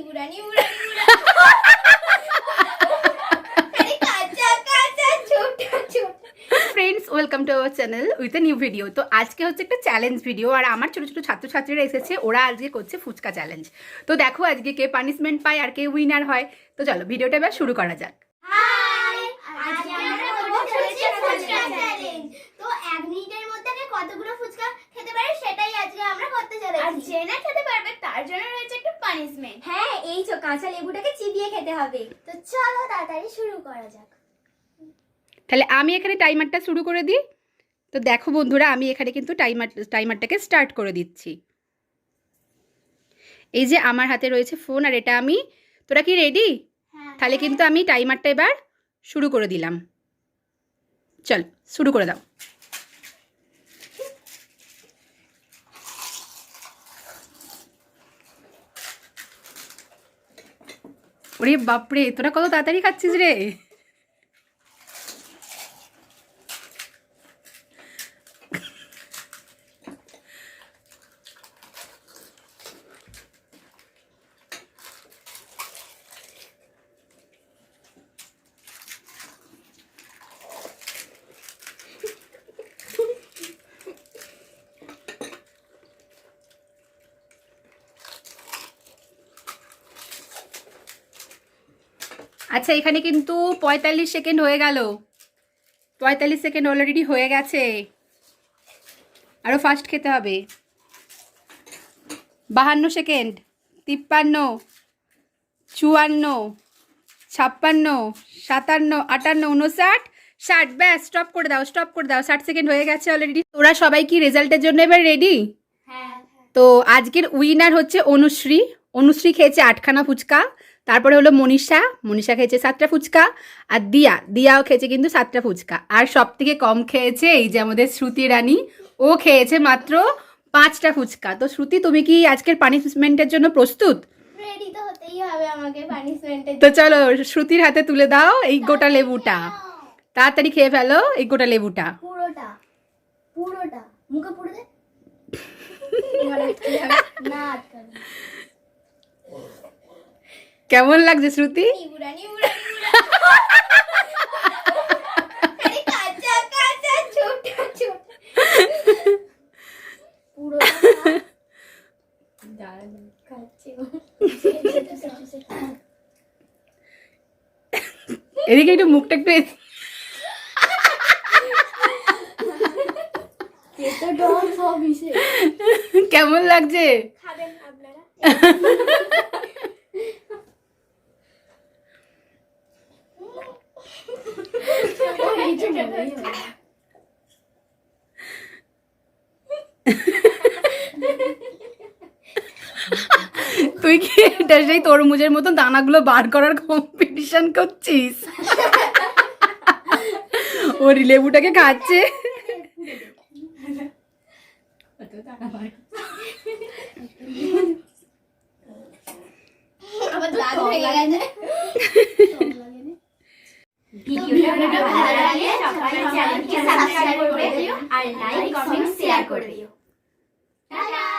নিবুড়া নিবুড়া নিবুড়া আরে কাঁচা কাঁচা ছোট ছোট friends welcome to our channel with a new video তো আজকে হচ্ছে একটা চ্যালেঞ্জ ভিডিও আর আমার ছোটো ছোটো ছাত্রছাত্রীরা এসেছে ওরা আজকে করছে ফুচকা চ্যালেঞ্জ তো দেখো আজকে কে পানিশমেন্ট পায় আর কে উইনার হয়। তো চলো ভিডিওটা এবার শুরু করা যাক হাই আজকে আমরা করব চলেছে ফুচকা চ্যালেঞ্জ তো এক মিনিটের মধ্যে কে কতগুলো ফুচকা খেতে পারে সেটাই আজকে আমরা করতে চলেছি আর যে না খেতে পারবে তার জন্য রয়েছে একটা পানিশমেন্ট হ্যাঁ তো কাঁচা লেবুটাকে চিবিয়ে খেতে হবে। তো চলো তাড়াতাড়ি শুরু করা যাক। তাহলে আমি এখানে টাইমারটা শুরু করে দিই। তো দেখো বন্ধুরা আমি এখানে কিন্তু টাইমার টাইমারটাকে স্টার্ট করে দিচ্ছি। এই যে আমার হাতে রয়েছে ফোন আর এটা আমি তোরা কি রেডি হ্যাঁ তাহলে কিন্তু আমি টাইমারটা এবার শুরু করে দিলাম। চল শুরু করে দাও। ওরে বাপরে তোরা কত তাড়াতাড়ি খাচ্ছিস রে? আচ্ছা এখানে কিন্তু পঁয়তাল্লিশ সেকেন্ড হয়ে গেল। পঁয়তাল্লিশ সেকেন্ড অলরেডি হয়ে গেছে। আরও ফাস্ট খেতে হবে। বাহান্ন সেকেন্ড তিপ্পান্ন চুয়ান্ন ছাপ্পান্ন সাতান্ন আটান্ন উনষাট ষাট। ব্যাস স্টপ করে দাও স্টপ করে দাও। ষাট সেকেন্ড হয়ে গেছে অলরেডি তোরা সবাই কি রেজাল্টের জন্য এবার রেডি হ্যাঁ তো আজকের উইনার হচ্ছে অনুশ্রী। অনুশ্রী খেয়েছে আটখানা ফুচকা। তারপরে হলো মনীষা মনীষা খেয়েছে সাতটা ফুচকা আর দিয়া দিয়াও খেয়েছে কিন্তু সাতটা ফুচকা। আর সব থেকে কম খেয়েছে এই যে আমাদের শ্রুতি রানী ও খেয়েছে মাত্র পাঁচটা ফুচকা। তো শ্রুতি তুমি কি আজকের পানিশমেন্টের জন্য প্রস্তুত? তো চলো শ্রুতির হাতে তুলে দাও এই গোটা লেবুটা। তাড়াতাড়ি খেয়ে ফেলো এই গোটা লেবুটা। পুরোটা পুরোটা। মুখে পুরো দে। না কেমন লাগছে শ্রুতি? এদিকে একটু মুখটা একটু কেমন লাগছে? খাবেন আপনারা? তুই কি এটা সেই তরমুজের মতন দানাগুলো বার করার কম্পিটিশন করছিস? ওর লেবুটাকে খাচ্ছে। আবার ভেঙে গেছে। ভিডিওটা ভালো লাগলে সবাই চ্যানেলকে সাবস্ক্রাইব করে দিও আর লাইক কমেন্ট শেয়ার করে দিও টাটা